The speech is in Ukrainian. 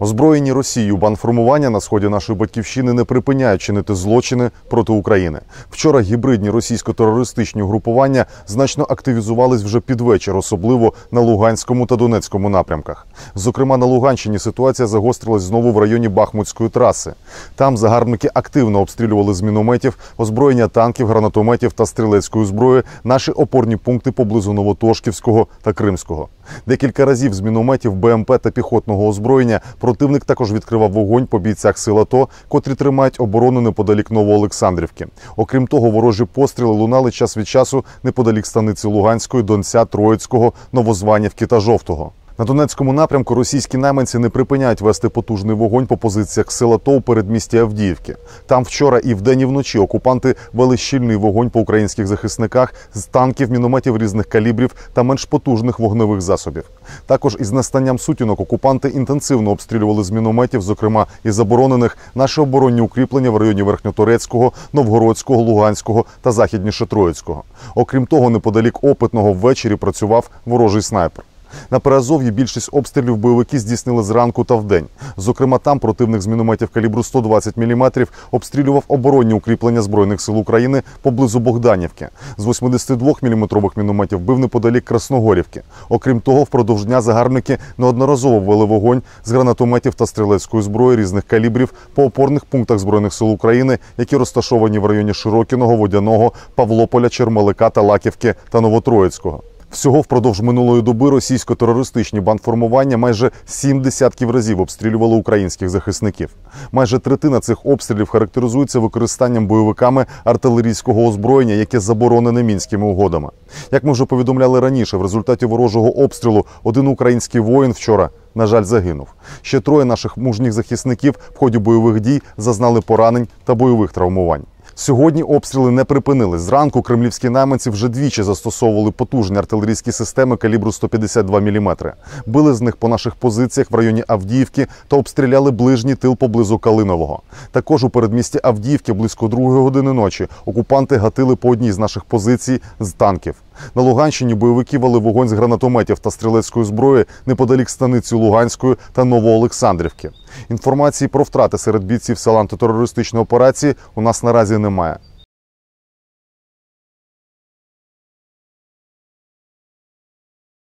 Озброєні Росією банформування на сході нашої батьківщини не припиняють чинити злочини проти України. Вчора гібридні російсько-терористичні угрупування значно активізувались вже під вечір, особливо на Луганському та Донецькому напрямках. Зокрема, на Луганщині ситуація загострилась знову в районі Бахмутської траси. Там загарбники активно обстрілювали з мінометів, озброєння танків, гранатометів та стрілецької зброї наші опорні пункти поблизу Новотошківського та Кримського. Декілька разів з мінометів, БМП та піхотного озброєння противник також відкривав вогонь по бійцях сил АТО, котрі тримають оборону неподалік Новоолександрівки. Окрім того, ворожі постріли лунали час від часу неподалік станиці Луганської, Донця, Троїцького, Новозванівки та Жовтого. На Донецькому напрямку російські найманці не припиняють вести потужний вогонь по позиціях сил АТО у передмісті Авдіївки. Там вчора і вдень, і вночі окупанти вели щільний вогонь по українських захисниках з танків, мінометів різних калібрів та менш потужних вогневих засобів. Також із настанням сутінок окупанти інтенсивно обстрілювали з мінометів, зокрема із заборонених наші оборонні укріплення в районі Верхньоторецького, Новгородського, Луганського та західніше Троїцького. Окрім того, неподалік опитного ввечері працював ворожий снайпер. На Переазов'ї більшість обстрілів бойовики здійснили зранку та вдень. Зокрема, там противник з мінометів калібру 120 мм обстрілював оборонні укріплення збройних сил України поблизу Богданівки. З 82 мм мінометів бив неподалік Красногорівки. Окрім того, впродовж дня загарбники неодноразово ввели вогонь з гранатометів та стрілецької зброї різних калібрів по опорних пунктах збройних сил України, які розташовані в районі Широкіного, Водяного, Павлополя, Чермалика, Талаківки та Новотроїцького. Всього впродовж минулої доби російсько-терористичні бандформування майже сім десятків разів обстрілювали українських захисників. Майже третина цих обстрілів характеризується використанням бойовиками артилерійського озброєння, яке заборонене мінськими угодами. Як ми вже повідомляли раніше, в результаті ворожого обстрілу один український воїн вчора. На жаль, загинув. Ще троє наших мужніх захисників в ході бойових дій зазнали поранень та бойових травмувань. Сьогодні обстріли не припинили. Зранку кремлівські найманці вже двічі застосовували потужні артилерійські системи калібру 152 мм. Били з них по наших позиціях в районі Авдіївки та обстріляли ближній тил поблизу Калинового. Також у передмісті Авдіївки близько другої години ночі окупанти гатили по одній з наших позицій з танків. На Луганщині бойовики вели вогонь з гранатометів та стрілецької зброї неподалік станиці Луганської та Новоолександрівки. Інформації про втрати серед бійців сел антитерористичної операції у нас наразі немає.